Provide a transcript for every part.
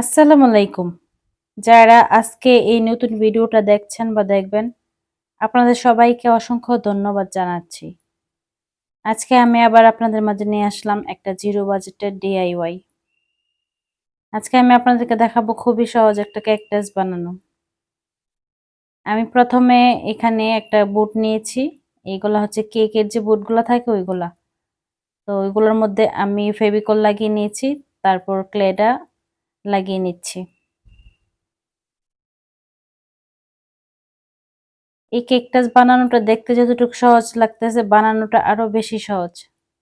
আসসালামু আলাইকুম। যারা আজকে এই নতুন ভিডিওটা দেখছেন বা দেখবেন, আপনাদের সবাইকে অসংখ্য ধন্যবাদ জানাচ্ছি। আজকে আমি আবার আপনাদের মাঝে নিয়ে আসলাম একটা জিরো বাজেটের ডিআইওয়াই আজকে আমি আপনাদেরকে দেখাবো খুবই সহজ একটা ক্যাকটাস বানানো। আমি প্রথমে এখানে একটা বুট নিয়েছি এইগুলো হচ্ছে কেকের যে বুটগুলো থাকে ওইগুলা। তো ওইগুলোর মধ্যে আমি ফেভিকল লাগিয়ে নিয়েছি, তারপর ক্লেডা লাগিয়ে নিচ্ছি। এই কেকটা বানানোটা দেখতে যতটুকু সহজ লাগতেছে, বানানোটা আরও বেশি সহজ।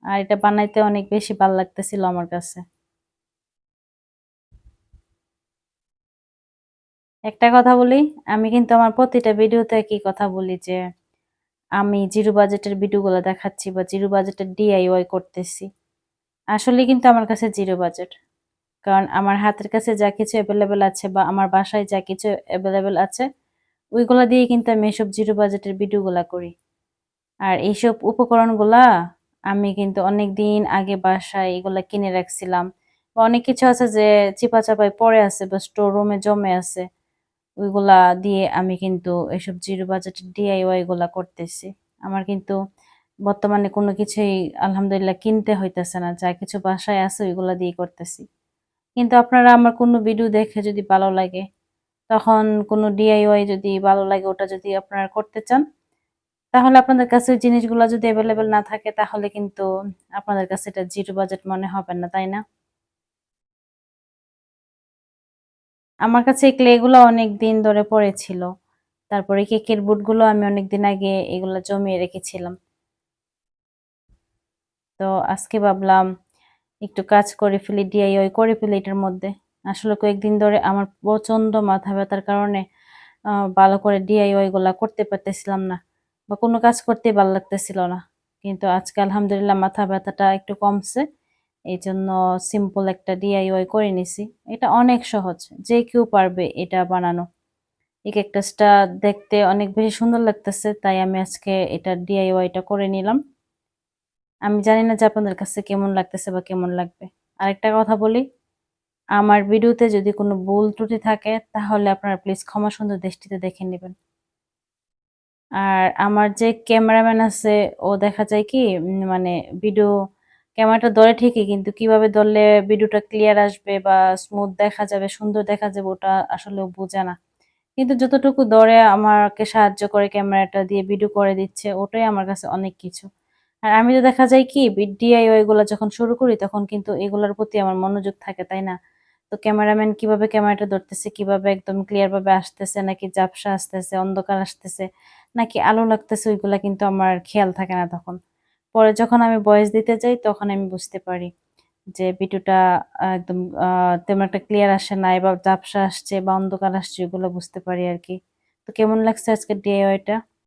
আর এটা বানাইতে অনেক বেশি ভালো লাগতেছিল আমার কাছে। একটা কথা বলি, আমি কিন্তু আমার প্রতিটা ভিডিওতে একই কথা বলি যে, আমি জিরো বাজেটের ভিডিওগুলো দেখাচ্ছি বা জিরো বাজেটের ডিআইওয়াই করতেছি। আসলে কিন্তু আমার কাছে জিরো বাজেট। কারণ আমার হাতের কাছে যা কিছু অ্যাভেলেবেল আছে বা আমার বাসায় যা কিছু অ্যাভেলেবেল আছে, ওইগুলা দিয়ে কিন্তু আমি এসব জিরো বাজেটের ভিডিওগুলা করি। আর এইসব উপকরণগুলা আমি কিন্তু অনেক দিন আগে বাসায় এগুলা কিনে রাখছিলাম। বা অনেক কিছু আছে যে চিপা চাপায় পড়ে আছে বা স্টোর রুমে জমে আছে, ওইগুলা দিয়ে আমি কিন্তু এসব জিরো বাজেটের ডিআইওয়াই গুলা করতেছি। আমার কিন্তু বর্তমানে কোনো কিছুই আলহামদুলিল্লাহ কিনতে হইতেছে না, যা কিছু বাসায় আছে ওইগুলা দিয়ে করতেছি। কিন্তু আপনারা আমার কোনো ভিডিও দেখে যদি ভালো লাগে, তখন কোনো ডিআইওয়াই যদি ভালো লাগে, ওটা যদি আপনারা করতে চান, তাহলে আপনাদের কাছে ওই জিনিসগুলো যদি অ্যাভেলেবেল না থাকে, তাহলে কিন্তু আপনাদের কাছে এটা জিরো বাজেট মনে হবে না, তাই না? আমার কাছে এই ক্লেগুলো অনেক দিন ধরে পড়েছিল তারপরে কেকের বুটগুলো আমি অনেক দিন আগে এগুলো জমিয়ে রেখেছিলাম। তো আজকে ভাবলাম একটু কাজ করে ফেলি ডিআইওয়াই করে ফেলি এটার মধ্যে। আসলে কয়েকদিন ধরে আমার প্রচণ্ড মাথা ব্যথার কারণে ভালো করে ডিআইওয়াই গুলা করতে পারতেছিলাম না বা কোনো কাজ করতে ভালো লাগতেছিল না। কিন্তু আজকে আলহামদুলিল্লাহ মাথা ব্যথাটা একটু কমছে এই জন্য সিম্পল একটা ডিআইওয়াই করে নিছি। এটা অনেক সহজ, যে কেউ পারবে এটা বানানো। এই ক্যাকটাসটা দেখতে অনেক বেশি সুন্দর লাগতেছে, তাই আমি আজকে এটা ডিআইওয়াইটা করে নিলাম। আমি জানি না যে আপনাদের কাছে কেমন লাগতেছে বা কেমন লাগবে। আরেকটা কথা বলি, আমার ভিডিওতে যদি কোনো ভুল ত্রুটি থাকে, তাহলে আপনারা প্লিজ ক্ষমা সুন্দর দৃষ্টিতে দেখে নেবেন। আর আমার যে ক্যামেরাম্যান আছে, ও দেখা যায় কি মানে ভিডিও, ক্যামেরাটা ধরে ঠিকই, কিন্তু কীভাবে ধরলে ভিডিওটা ক্লিয়ার আসবে বা স্মুথ দেখা যাবে, সুন্দর দেখা যাবে, ওটা আসলে বোঝে না। কিন্তু যতটুকু ধরে আমাকে সাহায্য করে ক্যামেরাটা দিয়ে ভিডিও করে দিচ্ছে, ওটাই আমার কাছে অনেক কিছু। আর আমি তো দেখা যায় কি ডিআইওয়াই গুলো যখন শুরু করি, তখন কিন্তু এগুলোর প্রতি আমার মনোযোগ থাকে, তাই না? তো ক্যামেরাম্যান কীভাবে ক্যামেরাটা ধরতেছে, কীভাবে একদম ক্লিয়ার ভাবে আসতেছে, নাকি জাপসা আসতেছে, অন্ধকার আসতেছে, নাকি আলো লাগতেছে, ওইগুলা কিন্তু আমার খেয়াল থাকে না তখন। পরে যখন আমি বয়স দিতে যাই, তখন আমি বুঝতে পারি যে ভিডিওটা একদম তেমন একটা ক্লিয়ার আসে না বা জাপসা আসছে বা অন্ধকার আসছে ওগুলো বুঝতে পারি আর কি। তো কেমন লাগছে আজকে ডিআইওয়াইটা